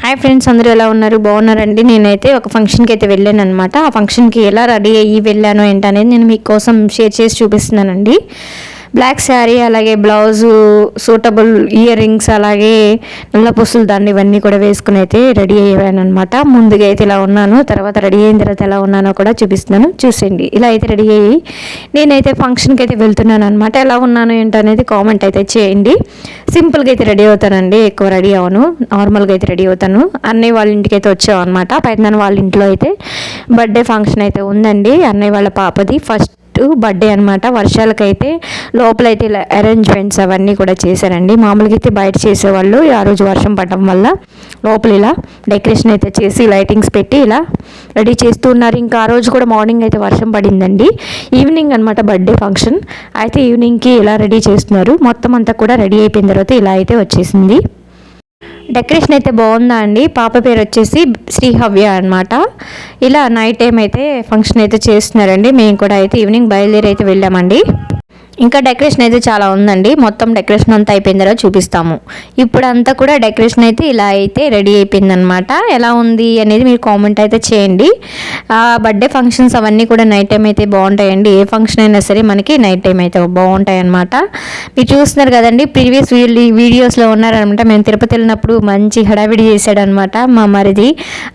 Hi friends అందరూ ఎలా ఉన్నారు? బాగున్నారండి. నేనైతే ఒక ఫంక్షన్కి అయితే వెళ్ళాను అనమాట ఆ ఫంక్షన్కి ఎలా రెడీ అయ్యి వెళ్ళాను ఏంటనేది నేను మీకోసం షేర్ చేసి చూపిస్తున్నానండి. బ్లాక్ శారీ అలాగే బ్లౌజు సూటబుల్ ఇయర్ రింగ్స్ అలాగే నల్ల పుస్తులు దాన్ని ఇవన్నీ కూడా వేసుకుని అయితే రెడీ అయ్యానమాట అనమాట ముందుగా అయితే ఇలా ఉన్నాను. తర్వాత రెడీ అయిన తర్వాత ఎలా ఉన్నానో కూడా చూపిస్తున్నాను. చూసేయండి. ఇలా అయితే రెడీ అయ్యి నేనైతే ఫంక్షన్కి అయితే వెళ్తున్నాను అనమాట ఎలా ఉన్నాను ఏంటనేది కామెంట్ అయితే చేయండి. సింపుల్గా అయితే రెడీ అవుతానండి. ఎక్కువ రెడీ అవను నార్మల్గా అయితే రెడీ అవుతాను. అన్నయ్య వాళ్ళ ఇంటికి అయితే వచ్చావు అనమాట పైన వాళ్ళ ఇంట్లో అయితే బర్త్డే ఫంక్షన్ అయితే ఉందండి. అన్నయ్య వాళ్ళ పాపది. ఫస్ట్ బర్త్డే అనమాట వర్షాలకైతే లోపలైతే ఇలా అరేంజ్మెంట్స్ అవన్నీ కూడా చేశారండి. మామూలుగా అయితే బయట చేసేవాళ్ళు ఆ రోజు వర్షం పడడం వల్ల లోపల ఇలా డెకరేషన్ అయితే చేసి లైటింగ్స్ పెట్టి ఇలా రెడీ చేస్తూ ఉన్నారు. ఇంకా ఆ రోజు కూడా మార్నింగ్ అయితే వర్షం పడిందండి. ఈవినింగ్ అనమాట బర్త్డే ఫంక్షన్ అయితే ఈవినింగ్కి ఇలా రెడీ చేస్తున్నారు. మొత్తం అంతా కూడా రెడీ అయిపోయిన తర్వాత ఇలా అయితే వచ్చేసింది. డెకరేషన్ అయితే బాగుందా అండి? పాప పేరు వచ్చేసి శ్రీహవ్య అనమాట ఇలా నైట్ టైం అయితే ఫంక్షన్ అయితే చేస్తున్నారండి. మేము కూడా అయితే ఈవినింగ్ బయలుదేరి అయితే వెళ్ళామండి. ఇంకా డెకరేషన్ అయితే చాలా ఉందండి. మొత్తం డెకరేషన్ అంతా అయిపోయిన తర్వాత చూపిస్తాము. ఇప్పుడు అంతా కూడా డెకరేషన్ అయితే ఇలా అయితే రెడీ అయిపోయిందనమాట. ఎలా ఉంది అనేది మీరు కామెంట్ అయితే చేయండి. బర్త్డే ఫంక్షన్స్ అవన్నీ కూడా నైట్ టైం అయితే బాగుంటాయండి. ఏ ఫంక్షన్ అయినా సరే మనకి నైట్ టైం అయితే బాగుంటాయి అనమాట మీరు చూస్తున్నారు కదండి ప్రీవియస్ వీడియోస్లో ఉన్నారనమాట. మేము తిరుపతి వెళ్ళినప్పుడు మంచి హడావిడి చేశాడనమాట మా మరిది.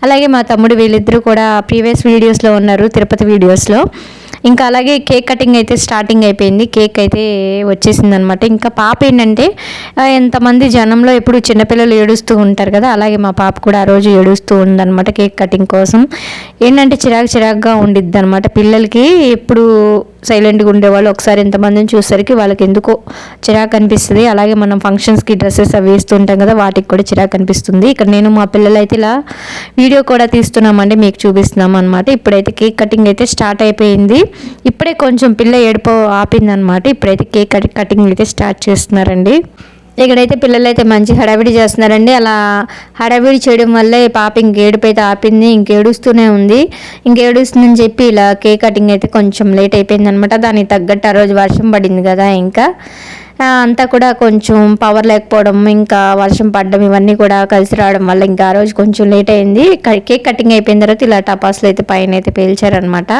అలాగే మా తమ్ముడు వీళ్ళిద్దరూ కూడా ప్రీవియస్ వీడియోస్లో ఉన్నారు తిరుపతి వీడియోస్లో. ఇంకా అలాగే కేక్ కటింగ్ అయితే స్టార్టింగ్ అయిపోయింది. కేక్ అయితే వచ్చేసింది అనమాట ఇంకా పాప ఏంటంటే ఎంతమంది జనంలో ఎప్పుడు చిన్నపిల్లలు ఏడుస్తూ ఉంటారు కదా అలాగే మా పాప కూడా ఆ రోజు ఏడుస్తూ ఉందన్నమాట కేక్ కటింగ్ కోసం. ఏంటంటే చిరాకు చిరాకుగా ఉండిద్ది అనమాట పిల్లలకి ఎప్పుడు సైలెంట్గా ఉండేవాళ్ళు ఒకసారి ఎంతమందిని చూసేసరికి వాళ్ళకి ఎందుకో చిరాకు అనిపిస్తుంది. అలాగే మనం ఫంక్షన్స్కి డ్రెస్సెస్ అవి వేస్తుంటాం కదా వాటికి కూడా చిరాకు అనిపిస్తుంది. ఇక్కడ నేను మా పిల్లలు అయితే ఇలా వీడియో కూడా తీస్తున్నామండి మీకు చూపిస్తున్నాం అనమాట ఇప్పుడైతే కేక్ కటింగ్ అయితే స్టార్ట్ అయిపోయింది. ఇప్పుడే కొంచెం పిల్ల ఏడుపు ఆపిందనమాట ఇప్పుడైతే కేక్ కటింగ్ అయితే స్టార్ట్ చేస్తున్నారండి. ఇక్కడైతే పిల్లలు అయితే మంచి హడావిడి చేస్తున్నారండి. అలా హడావిడి చేయడం వల్లే పాప ఇంకేడుపు అయితే ఆపింది ఇంకేడుస్తూనే ఉంది. ఇంకేడుస్తుందని చెప్పి ఇలా కేక్ కటింగ్ అయితే కొంచెం లేట్ అయిపోయింది అనమాట దానికి తగ్గట్టు ఆ రోజు వర్షం పడింది కదా ఇంకా. అంతా కూడా కొంచెం పవర్ లేకపోవడం ఇంకా వర్షం పడడం ఇవన్నీ కూడా కలిసి రావడం వల్ల ఇంకా ఆ రోజు కొంచెం లేట్ అయింది. కేక్ కటింగ్ అయిపోయిన తర్వాత ఇలా టపాసులు అయితే పైన అయితే పేల్చారనమాట.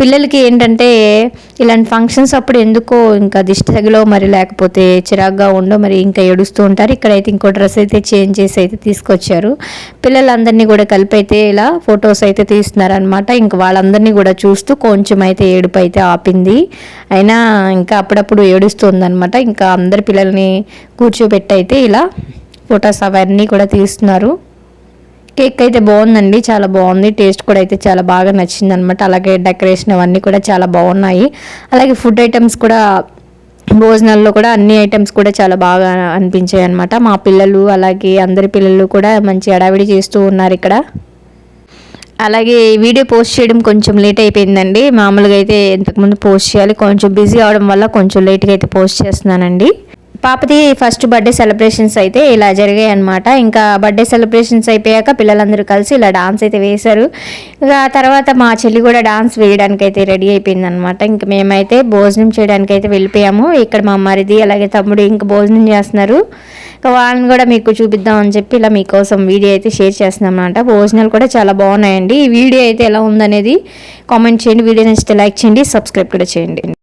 పిల్లలకి ఏంటంటే ఇలాంటి ఫంక్షన్స్ అప్పుడు ఎందుకో ఇంకా దిష్టి తగిలో మరి లేకపోతే చిరాగ్గా ఉండో మరి ఇంకా ఏడుస్తూ ఉంటారు. ఇక్కడైతే ఇంకో డ్రెస్ అయితే చేంజ్ చేసి అయితే తీసుకొచ్చారు. పిల్లలందరినీ కూడా కలిపి అయితే ఇలా ఫొటోస్ అయితే తీస్తున్నారనమాట ఇంకా వాళ్ళందరినీ కూడా చూస్తూ కొంచెం అయితే ఏడుపు అయితే ఆపింది. అయినా ఇంకా అప్పుడప్పుడు ఏడుస్తుందనమాట ఇంకా అందరి పిల్లల్ని కూర్చోబెట్టి అయితే ఇలా ఫొటోస్ అవన్నీ కూడా తీస్తున్నారు. కేక్ అయితే బాగుందండి చాలా బాగుంది. టేస్ట్ కూడా అయితే చాలా బాగా నచ్చింది అనమాట అలాగే డెకరేషన్ అవన్నీ కూడా చాలా బాగున్నాయి. అలాగే ఫుడ్ ఐటమ్స్ కూడా భోజనాల్లో కూడా అన్ని ఐటమ్స్ కూడా చాలా బాగా అనిపించాయి అనమాట మా పిల్లలు అలాగే అందరి పిల్లలు కూడా మంచి అడావిడి చేస్తూ ఉన్నారు ఇక్కడ. అలాగే వీడియో పోస్ట్ చేయడం కొంచెం లేట్ అయిపోయిందండి. మామూలుగా అయితే ఇంతకుముందు పోస్ట్ చేయాలి. కొంచెం బిజీ అవడం వల్ల కొంచెం లేట్గా అయితే పోస్ట్ చేస్తున్నానండి. పాపది ఫస్ట్ బర్త్డే సెలబ్రేషన్స్ అయితే ఇలా జరిగాయి అనమాట ఇంకా బర్త్డే సెలబ్రేషన్స్ అయిపోయాక పిల్లలందరూ కలిసి ఇలా డాన్స్ అయితే వేశారు. ఇక తర్వాత మా చెల్లి కూడా డాన్స్ వేయడానికి అయితే రెడీ అయిపోయింది అనమాట ఇంక మేమైతే భోజనం చేయడానికి అయితే వెళ్ళిపోయాము. ఇక్కడ మా మరిది అలాగే తమ్ముడు ఇంక భోజనం చేస్తున్నారు. ఇంకా వాళ్ళని కూడా మీకు చూపిద్దాం అని చెప్పి ఇలా మీకోసం వీడియో అయితే షేర్ చేస్తున్నాం అనమాట భోజనాలు కూడా చాలా బాగున్నాయండి. ఈ వీడియో అయితే ఎలా ఉందనేది కామెంట్ చేయండి. వీడియో నచ్చితే లైక్ చేయండి. సబ్స్క్రైబ్ కూడా చేయండి.